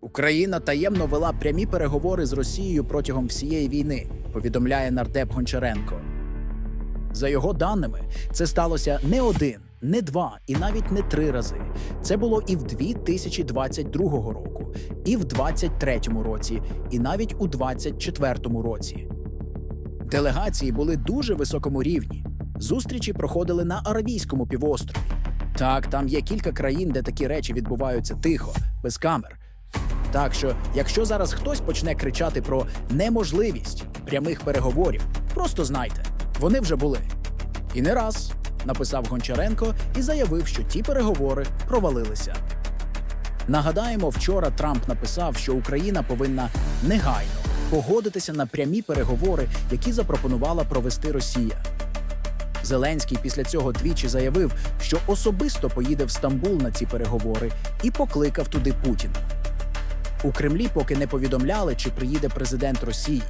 Україна таємно вела прямі переговори з Росією протягом всієї війни, повідомляє нардеп Гончаренко. За його даними, це сталося не один, не два і навіть не три рази. Це було і в 2022 року, і в 2023 році, і навіть у 2024 році. Делегації були дуже високому рівні. Зустрічі проходили на Аравійському півострові. Так, там є кілька країн, де такі речі відбуваються тихо, без камер. Так що, якщо зараз хтось почне кричати про неможливість прямих переговорів, просто знайте, вони вже були. І не раз написав Гончаренко і заявив, що ті переговори провалилися. Нагадаємо, вчора Трамп написав, що Україна повинна негайно погодитися на прямі переговори, які запропонувала провести Росія. Зеленський після цього двічі заявив, що особисто поїде в Стамбул на ці переговори і покликав туди Путіна. У Кремлі поки не повідомляли, чи приїде президент Росії.